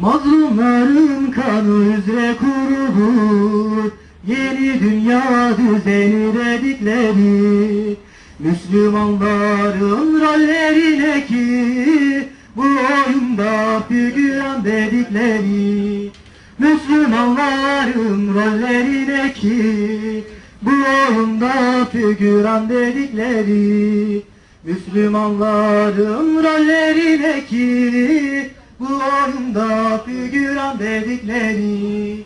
Mazlumların kanı üzere kurulur Yeni dünya düzeni dedikleri Müslümanların rollerine ki Bu oyunda figüran dedikleri Müslümanların rollerine ki Bu oyunda figüran dedikleri Müslümanların rollerine ki Bu oyunda dedikleri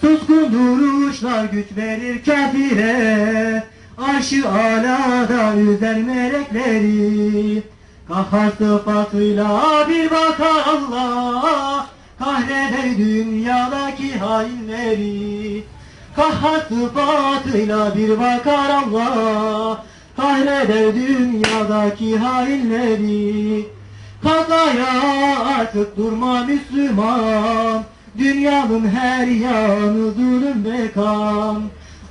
Suskun duruşlar güç verir kafire. Arşı alada üzer melekleri. Kahhar sıfatıyla bir bakar Allah. Kahreder dünyadaki hainleri. Kahhar sıfatıyla bir bakar Allah. Kahreder dünyadaki hainleri. Kazaya artık durma Müslüman. Dünyanın her yanı zulüm ve kan.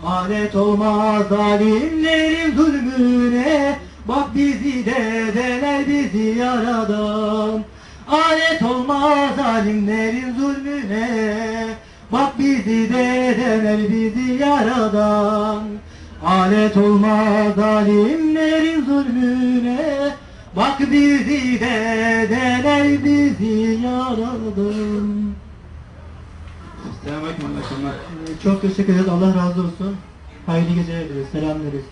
Alet olmaz zalimlerin zulmüne. Bak bizi de dener bizi yaradan. Alet olmaz zalimlerin zulmüne. Bak bizi de dener bizi yaradan. Alet olmaz zalimlerin zulmüne Bak bizi de dener bizi yaradan Selamünaleyküm arkadaşlar. Ee, Çok teşekkür ederiz. Allah razı olsun. Hayırlı geceler dileriz. Selam dileriz.